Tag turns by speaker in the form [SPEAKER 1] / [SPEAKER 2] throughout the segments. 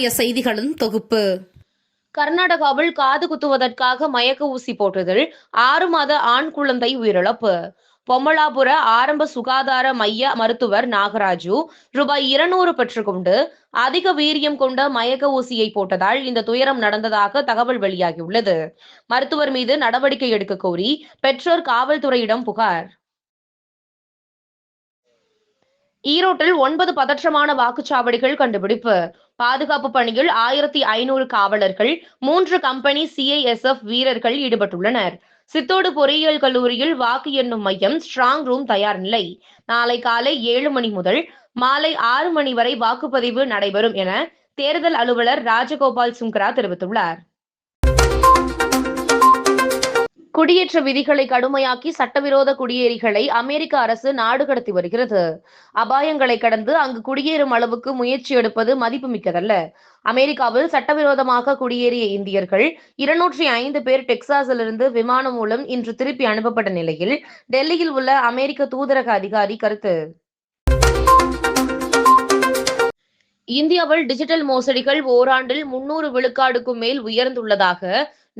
[SPEAKER 1] இன்றைய செய்திகளின் தொகுப்பு
[SPEAKER 2] கர்நாடகாவில் காது குத்துவதற்காக மயக்க ஊசி போட்டதில் ஆறு மாத ஆண் குழந்தை உயிரிழப்பு பொம்மலாபுர ஆரம்ப சுகாதார மைய மருத்துவர் நாகராஜு ரூபாய் இருநூறு பெற்றுக்கொண்டு அதிக வீரியம் கொண்ட மயக்க ஊசியை போட்டதால் இந்த துயரம் நடந்ததாக தகவல் வெளியாகியுள்ளது மருத்துவர் மீது நடவடிக்கை எடுக்க கோரி பெற்றோர் காவல்துறையிடம் புகார்
[SPEAKER 3] ஈரோட்டில் ஒன்பது பதற்றமான வாக்குச்சாவடிகள் கண்டுபிடிப்பு பாதுகாப்பு பணியில் ஆயிரத்தி ஐநூறு காவலர்கள் மூன்று கம்பெனி சிஐஎஸ்எஃப் வீரர்கள் ஈடுபட்டுள்ளனர் சித்தோடு பொறியியல் கல்லூரியில் வாக்கு எண்ணும் மையம் ஸ்ட்ராங் ரூம் தயார் நிலை நாளை காலை ஏழு மணி முதல் மாலை ஆறு மணி வரை வாக்குப்பதிவு நடைபெறும் என தேர்தல் அலுவலர் ராஜகோபால் சுங்கரா தெரிவித்துள்ளார்
[SPEAKER 4] குடியேற்ற விதிகளை கடுமையாக்கி சட்டவிரோத குடியேறிகளை அமெரிக்க அரசு நாடு கடத்தி வருகிறது அபாயங்களை கடந்து அங்கு குடியேறும் அளவுக்கு முயற்சி எடுப்பது மதிப்புமிக்கதல்ல அமெரிக்காவில் சட்டவிரோதமாக குடியேறிய இந்தியர்கள் இருநூற்றி ஐந்து பேர் டெக்சாஸிலிருந்து விமானம் மூலம் இன்று திருப்பி அனுப்பப்பட்ட நிலையில் டெல்லியில் உள்ள அமெரிக்க தூதரக அதிகாரி கருத்து
[SPEAKER 5] இந்தியாவில் டிஜிட்டல் மோசடிகள் ஓராண்டில் முன்னூறு விழுக்காடுக்கும் மேல் உயர்ந்துள்ளதாக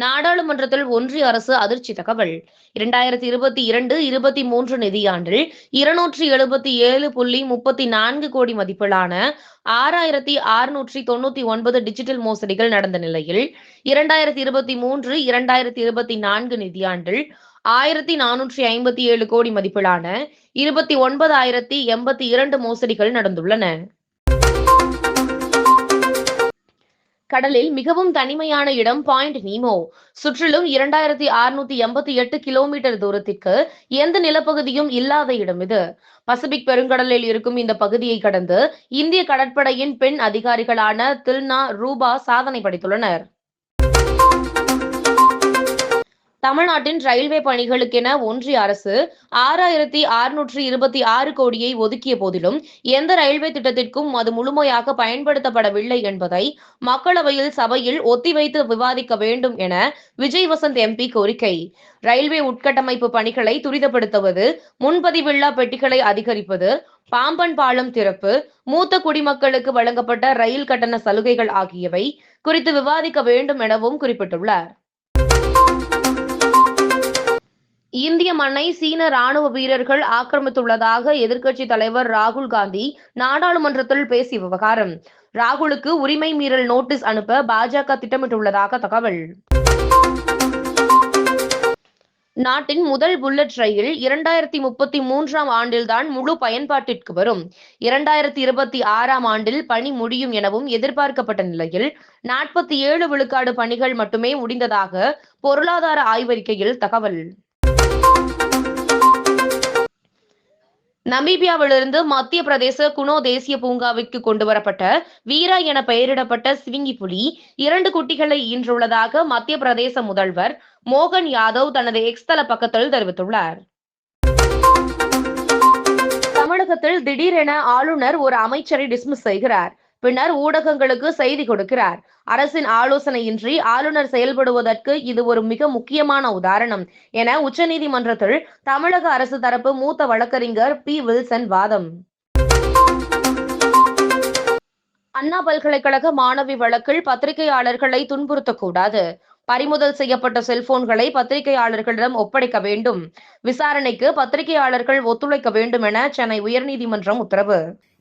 [SPEAKER 5] நாடாளுமன்றத்தில் ஒன்றிய அரசு அதிர்ச்சி தகவல் இரண்டாயிரத்தி இருபத்தி இரண்டு இருபத்தி மூன்று நிதியாண்டில் இருநூற்றி எழுபத்தி ஏழு புள்ளி முப்பத்தி நான்கு கோடி மதிப்பிலான ஆறாயிரத்தி அறுநூற்றி தொண்ணூத்தி ஒன்பது டிஜிட்டல் மோசடிகள் நடந்த நிலையில் இரண்டாயிரத்தி இருபத்தி மூன்று இரண்டாயிரத்தி இருபத்தி நான்கு நிதியாண்டில் ஆயிரத்தி நானூற்றி ஐம்பத்தி ஏழு கோடி மதிப்பிலான இருபத்தி ஒன்பதாயிரத்தி எண்பத்தி இரண்டு மோசடிகள் நடந்துள்ளன
[SPEAKER 6] கடலில் மிகவும் தனிமையான இடம் பாயிண்ட் நீமோ சுற்றிலும் இரண்டாயிரத்தி அறுநூத்தி எண்பத்தி எட்டு கிலோமீட்டர் தூரத்திற்கு எந்த நிலப்பகுதியும் இல்லாத இடம் இது பசிபிக் பெருங்கடலில் இருக்கும் இந்த பகுதியை கடந்து இந்திய கடற்படையின் பெண் அதிகாரிகளான தில்னா ரூபா சாதனை படைத்துள்ளனர்
[SPEAKER 7] தமிழ்நாட்டின் ரயில்வே பணிகளுக்கென ஒன்றிய அரசு ஆறாயிரத்தி அறுநூற்றி இருபத்தி ஆறு கோடியை ஒதுக்கிய போதிலும் எந்த ரயில்வே திட்டத்திற்கும் அது முழுமையாக பயன்படுத்தப்படவில்லை என்பதை மக்களவையில் சபையில் ஒத்திவைத்து விவாதிக்க வேண்டும் என விஜய் வசந்த் எம்பி கோரிக்கை ரயில்வே உட்கட்டமைப்பு பணிகளை துரிதப்படுத்துவது முன்பதிவில்லா பெட்டிகளை அதிகரிப்பது பாம்பன் பாலம் திறப்பு மூத்த குடிமக்களுக்கு வழங்கப்பட்ட ரயில் கட்டண சலுகைகள் ஆகியவை குறித்து விவாதிக்க வேண்டும் எனவும் குறிப்பிட்டுள்ளார்
[SPEAKER 8] இந்திய மண்ணை சீன ராணுவ வீரர்கள் ஆக்கிரமித்துள்ளதாக எதிர்க்கட்சி தலைவர் ராகுல் காந்தி நாடாளுமன்றத்தில் பேசிய விவகாரம் ராகுலுக்கு உரிமை மீறல் நோட்டீஸ் அனுப்ப பாஜக திட்டமிட்டுள்ளதாக தகவல்
[SPEAKER 9] நாட்டின் முதல் புல்லட் ரயில் இரண்டாயிரத்தி முப்பத்தி மூன்றாம் ஆண்டில்தான் முழு பயன்பாட்டிற்கு வரும் இரண்டாயிரத்தி இருபத்தி ஆறாம் ஆண்டில் பணி முடியும் எனவும் எதிர்பார்க்கப்பட்ட நிலையில் நாற்பத்தி ஏழு விழுக்காடு பணிகள் மட்டுமே முடிந்ததாக பொருளாதார ஆய்வறிக்கையில் தகவல்
[SPEAKER 10] நமீபியாவிலிருந்து மத்திய பிரதேச குனோ தேசிய பூங்காவிற்கு கொண்டு வரப்பட்ட வீரா என பெயரிடப்பட்ட சிவிங்கி புலி இரண்டு குட்டிகளை ஈன்றுள்ளதாக மத்திய பிரதேச முதல்வர் மோகன் யாதவ் தனது எக்ஸ்தல பக்கத்தில் தெரிவித்துள்ளார்
[SPEAKER 11] தமிழகத்தில் திடீரென ஆளுநர் ஒரு அமைச்சரை டிஸ்மிஸ் செய்கிறார் பின்னர் ஊடகங்களுக்கு செய்தி கொடுக்கிறார் அரசின் ஆலோசனையின்றி ஆளுநர் செயல்படுவதற்கு இது ஒரு மிக முக்கியமான உதாரணம் என உச்சநீதிமன்றத்தில் தமிழக அரசு தரப்பு மூத்த வழக்கறிஞர் பி வில்சன் வாதம்
[SPEAKER 12] அண்ணா பல்கலைக்கழக மாணவி வழக்கில் பத்திரிகையாளர்களை துன்புறுத்தக்கூடாது பறிமுதல் செய்யப்பட்ட செல்போன்களை பத்திரிகையாளர்களிடம் ஒப்படைக்க வேண்டும் விசாரணைக்கு பத்திரிகையாளர்கள் ஒத்துழைக்க வேண்டும் என சென்னை உயர்நீதிமன்றம் உத்தரவு